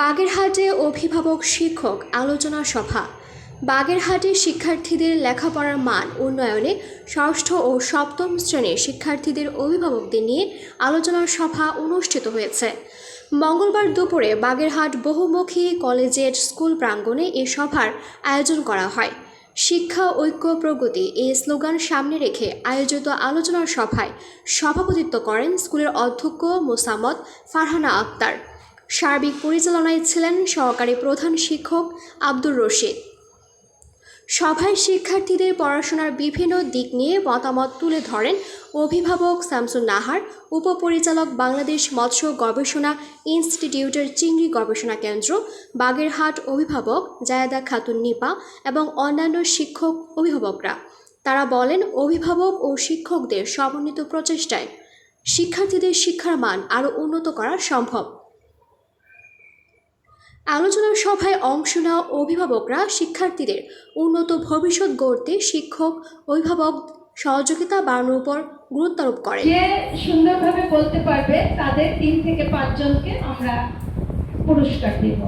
বাগেরহাটে অভিভাবক শিক্ষক আলোচনা সভা। বাগেরহাটে শিক্ষার্থীদের লেখাপড়ার মান উন্নয়নে ষষ্ঠ ও সপ্তম শ্রেণির শিক্ষার্থীদের অভিভাবকদের নিয়ে আলোচনা সভা অনুষ্ঠিত হয়েছে। মঙ্গলবার দুপুরে বাগেরহাট বহুমুখী কলেজের স্কুল প্রাঙ্গণে এ সভার আয়োজন করা হয়। শিক্ষা, ঐক্য, প্রগতি এই স্লোগান সামনে রেখে আয়োজিত আলোচনা সভায় সভাপতিত্ব করেন স্কুলের অধ্যক্ষ মোসাম্মদ ফারহানা আক্তার। সার্বিক পরিচালনায় ছিলেন সহকারী প্রধান শিক্ষক আব্দুর রশিদ। সভায় শিক্ষার্থীদের পড়াশোনার বিভিন্ন দিক নিয়ে মতামত তুলে ধরেন অভিভাবক শামসুন নাহার, উপপরিচালক বাংলাদেশ মৎস্য গবেষণা ইনস্টিটিউটের চিংড়ি গবেষণা কেন্দ্র, বাগেরহাট অভিভাবক জায়দা খাতুন নিপা এবং অন্যান্য শিক্ষক অভিভাবকরা। তারা বলেন, অভিভাবক ও শিক্ষকদের সমন্বিত প্রচেষ্টায় শিক্ষার্থীদের শিক্ষার মান আরও উন্নত করা সম্ভব। আলোচনা সভায় অংশ নেওয়া অভিভাবকরা শিক্ষার্থীদের উন্নত ভবিষ্যৎ গড়তে শিক্ষক, অভিভাবক সহযোগিতা বাড়ানোর উপর গুরুত্ব আরোপ করে যে সুন্দরভাবে বলতে পারবে, তাদের তিন থেকে পাঁচজনকে আমরা পুরস্কার দিব।